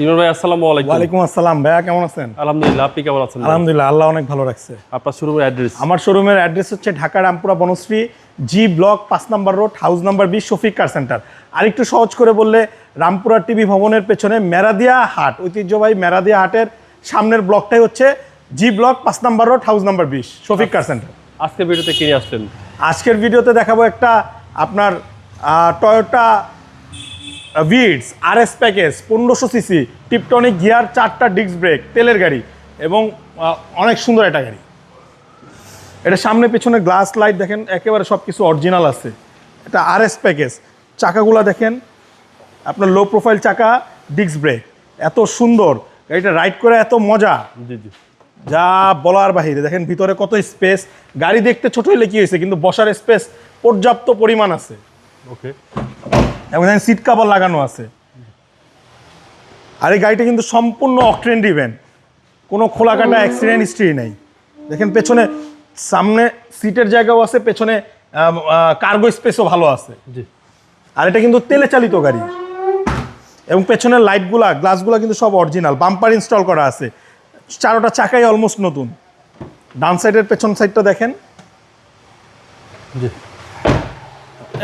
Timur ভাই আসসালামু আলাইকুম। ওয়ালাইকুম আসসালাম। ভাইয়া কেমন আছেন? আলহামদুলিল্লাহ আপনি কেমন আছেন? আলহামদুলিল্লাহ আল্লাহ অনেক ভালো রাখছে। আপনার শোরুমের অ্যাড্রেস আমার শোরুমের অ্যাড্রেস হচ্ছে ঢাকা রামপুরা বনশ্রী জি ব্লক পাঁচ নম্বর রোড হাউস নাম্বার বিশ শফিক কার সেন্টার আরেকটু সহজ করে বললে রামপুরা টিভি ভবনের পেছনে মেরাদিয়া হাট ঐতিহ্যবাহী মেরাদিয়া হাটের সামনের ব্লকটাই হচ্ছে জি ব্লক পাঁচ নম্বর রোড হাউস নাম্বার বিশ শফিক কার সেন্টার আজকের ভিডিওতে কিনে আসলেন? আজকের ভিডিওতে দেখাবো একটা আপনার Toyota Vitz R S package পনেরোশো সিসি টিপটনিক গিয়ার চারটা ডিস্ক ব্রেক তেলের গাড়ি এবং অনেক সুন্দর একটা গাড়ি। এটা সামনে পেছনে গ্লাস লাইট দেখেন একেবারে সব কিছু অরিজিনাল আছে। এটা আর এস প্যাকেজ চাকাগুলা দেখেন আপনার লো প্রোফাইল চাকা ডিস্ক ব্রেক এত সুন্দর। গাড়িটা রাইড করে এত মজা। জি জি। যা বলার বাহিরে দেখেন ভিতরে কত স্পেস গাড়ি দেখতে ছোট হলে কি হয়েছে কিন্তু বসার স্পেস পর্যাপ্ত পরিমাণ আছে। ওকে এবং এখানে সিট কাভার লাগানো আছে। আর এই গাড়িটা কিন্তু সম্পূর্ণ অকট্রেন ডিভেন কোনো খোলা কাটা অ্যাক্সিডেন্ট হিস্ট্রি নেই। দেখেন পেছনে সামনে সিটের জায়গাও আছে পেছনে কার্গো স্পেসও ভালো আছে। জি। আর এটা কিন্তু তেলে চালিত গাড়ি। এবং পেছনের লাইটগুলা গ্লাসগুলা কিন্তু সব অরিজিনাল বাম্পার ইনস্টল করা আছে। চারোটা চাকাই অলমোস্ট নতুন। ডান সাইডের পেছন সাইডটা দেখেন। জি।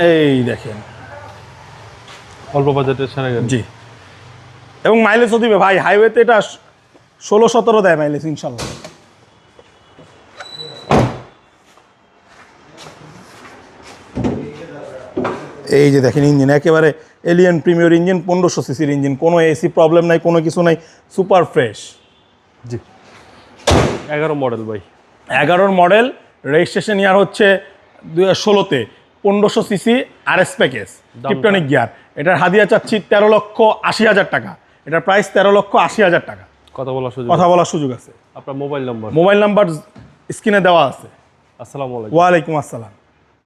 এই দেখেন। অল্প বাজেটের সেরা গাড়ি জি। এবং মাইলেজও দিবে ভাই হাইওয়েতে এটা ষোলো সতেরো দেয় মাইলেজ ইনশাল্লাহ। এই যে দেখেন ইঞ্জিন একেবারে এলিয়ান প্রিমিয়ার ইঞ্জিন পনেরোশো সিসির ইঞ্জিন কোনো এসি প্রবলেম নাই কোনো কিছু নাই সুপার ফ্রেশ জি। এগারো মডেল ভাই। এগারোর মডেল রেজিস্ট্রেশন ইয়ার হচ্ছে দু হাজার ষোলোতে। পনেরোশো CC R S package tiptronic gear. এটার হাদিয়া চাচ্ছি তেরো লক্ষ আশি হাজার টাকা। এটার প্রাইস তেরো লক্ষ আশি হাজার টাকা। কথা বলার সুযোগ কথা বলার সুযোগ আছে। আপনার মোবাইল নাম্বার? মোবাইল নাম্বার স্ক্রিনে দেওয়া আছে। আসসালামু আলাইকুম। ওয়ালাইকুম আসসালাম।